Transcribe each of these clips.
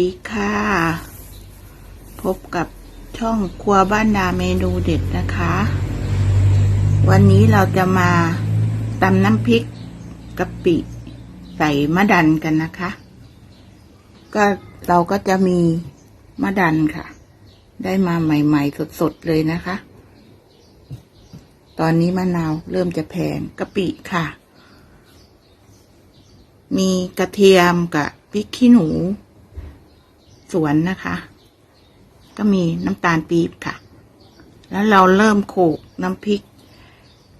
ดีค่ะ พบกับช่องครัวบ้านนาเมนูเด็ดนะคะ วันนี้เราจะมาตำน้ำพริกกะปิใส่มะดันกันนะคะ ก็เราก็จะมีมะดันค่ะ ได้มาใหม่ ๆ สด ๆ เลยนะคะ ตอนนี้มะนาวเริ่มจะแพงกะปิค่ะ มีกระเทียมกับพริกขี้หนู สวนนะคะ ก็มีน้ำตาลปี๊บค่ะ แล้วเราเริ่มโขลกน้ำพริก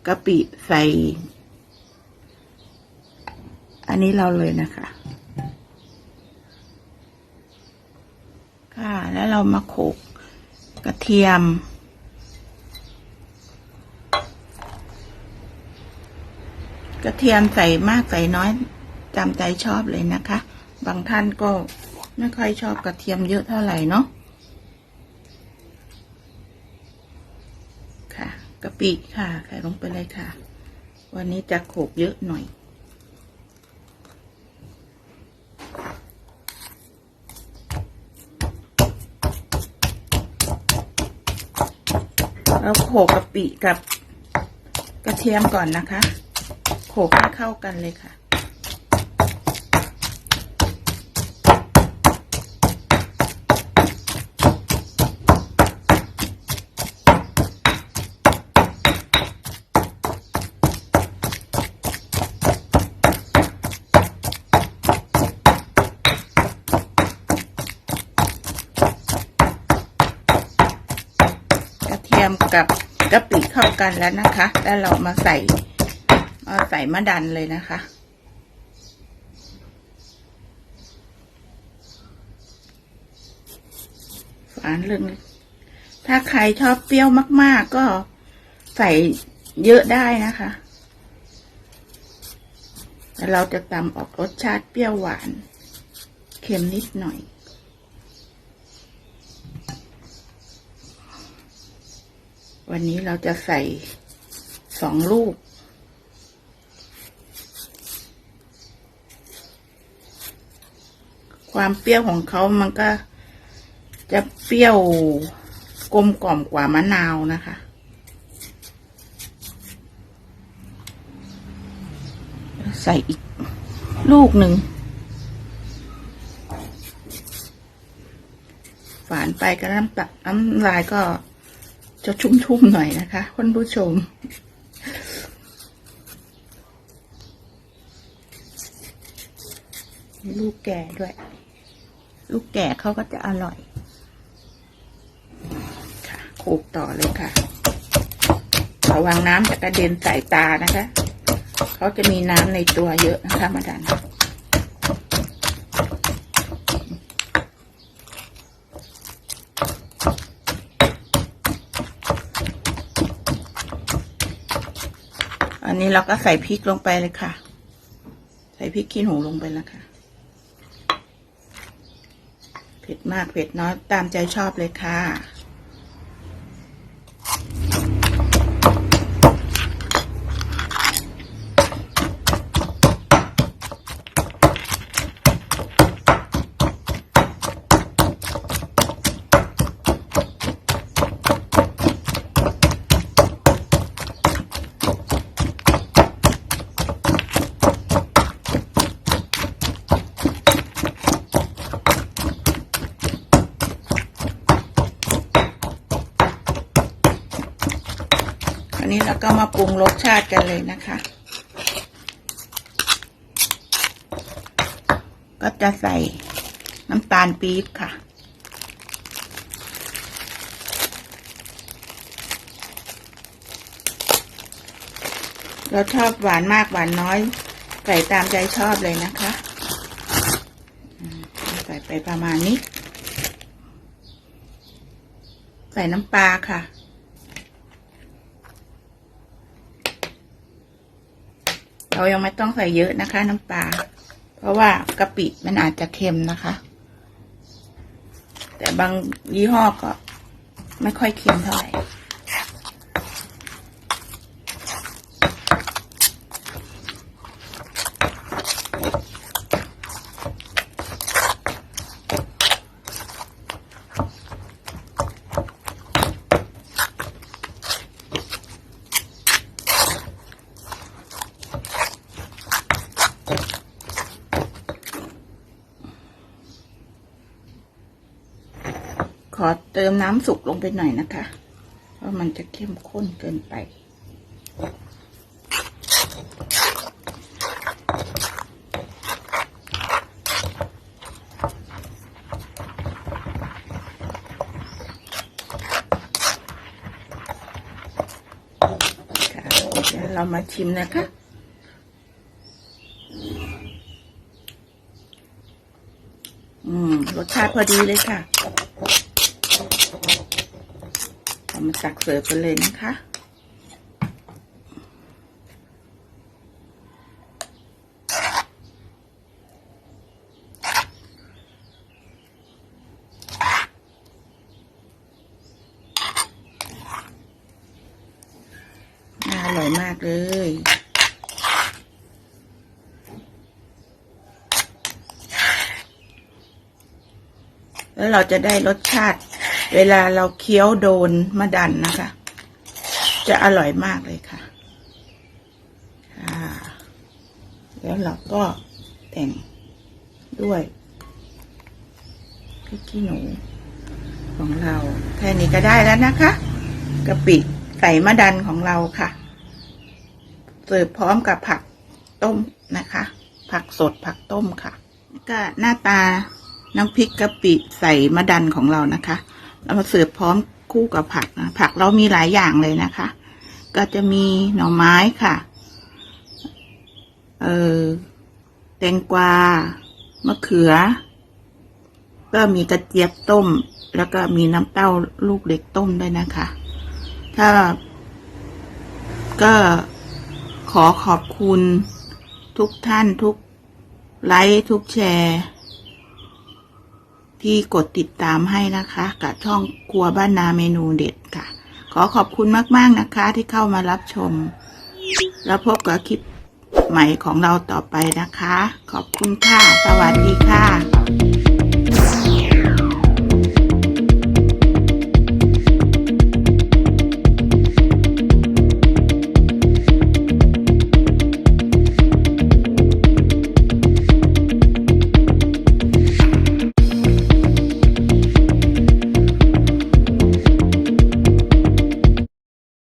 กะปิใส่ อันนี้เราเลยนะคะ ค่ะ แล้วเรามาโขลกกระเทียม กระเทียมใส่มากใส่น้อยจำใจชอบเลยนะคะ บางท่านก็ ไม่ค่อยชอบกระเทียมเยอะเท่าไหร่เนาะค่ะกะปิค่ะใส่ลงไปเลยค่ะ วันนี้จะโขกเยอะหน่อย เราโขกกะปิกับกระเทียมก่อนนะคะ โขกให้เข้ากันเลยค่ะ ทียมกับกะปิเข้ากันแล้วนะคะ แล้วเรามาใส่มาใส่มะดันเลยนะคะ ฝานเรื่องถ้าใครชอบเปรี้ยวมาก ๆ ก็ใส่เยอะได้นะคะแต่เราจะตำออกรสชาติเปรี้ยวหวาน เค็มนิดหน่อย วันนี้เราจะใส่สองลูก ความเปรี้ยวของเขามันก็จะเปรี้ยวกลมกล่อมกว่ามะนาวนะคะ ใส่อีกลูกหนึ่งฝานไปก็น้ำตาน้ำลายก็ จะชุ่มๆหน่อยนะคะคุณผู้ชม ลูกแก่ด้วย ลูกแก่เขาก็จะอร่อย ค่ะโขลกต่อเลยค่ะ ระวังน้ำจะกระเด็นใส่ตานะคะ เขาจะมีน้ำในตัวเยอะนะคะมาดัน อันนี้เราก็ใส่พริกลงไปเลยค่ะ ใส่พริกขี้หนูลงไปแล้วค่ะ เผ็ดมากเผ็ดน้อยตามใจชอบเลยค่ะ นนี้เราก็มาปรุงรสชาติกันเลยนะคะ ก็จะใส่น้ำตาลปี๊บค่ะ เราชอบหวานมากหวานน้อย ใส่ตามใจชอบเลยนะคะ ใส่ไปประมาณนี้ ใส่น้ำปลาค่ะ เรายังไม่ต้องใส่เยอะนะคะ น้ำปลา เพราะว่ากะปิมันอาจจะเค็มนะคะ แต่บางยี่ห้อก็ไม่ค่อยเค็มเท่าไหร่ ขอ เติมน้ำสุกลงไปหน่อยนะคะ เพราะมันจะเข้มข้นเกินไปเดี๋ยวเรามาชิมนะคะอืมรสชาติพอดีเลยค่ะเอา มาตักเสิร์ฟกันเลยนะคะน่าอร่อยมากเลยแล้วเราจะได้รสชาติ เวลาเราเคี้ยวโดนมะดันนะคะ จะอร่อยมากเลยค่ะ แล้วเราก็แต่งด้วยพริกขี้หนูของเรา แค่นี้ก็ได้แล้วนะคะกะปิใส่มะดันของเราค่ะ เสิร์ฟพร้อมกับผักต้มนะคะ ผักสดผักต้มค่ะ ก็หน้าตาน้ำพริกกะปิใส่มะดันของเรานะคะ เรามาเสิร์ฟพร้อมคู่กับผักนะผักเรามีหลายอย่างเลยนะคะ ก็จะมีหน่อไม้ค่ะ เออแตงกวามะเขือ ก็มีกระเจี๊ยบต้ม แล้วก็มีน้ำเต้าลูกเล็กต้มด้วยนะคะ ถ้า ก็ขอขอบคุณทุกท่านทุกไลค์ทุกแชร์ ที่กดติดตามให้นะคะ กับช่องครัวบ้านนาเมนูเด็ดค่ะ ขอขอบคุณมากๆนะคะที่เข้ามารับชม แล้วพบกับคลิปใหม่ของเราต่อไปนะคะ ขอบคุณค่ะ สวัสดีค่ะ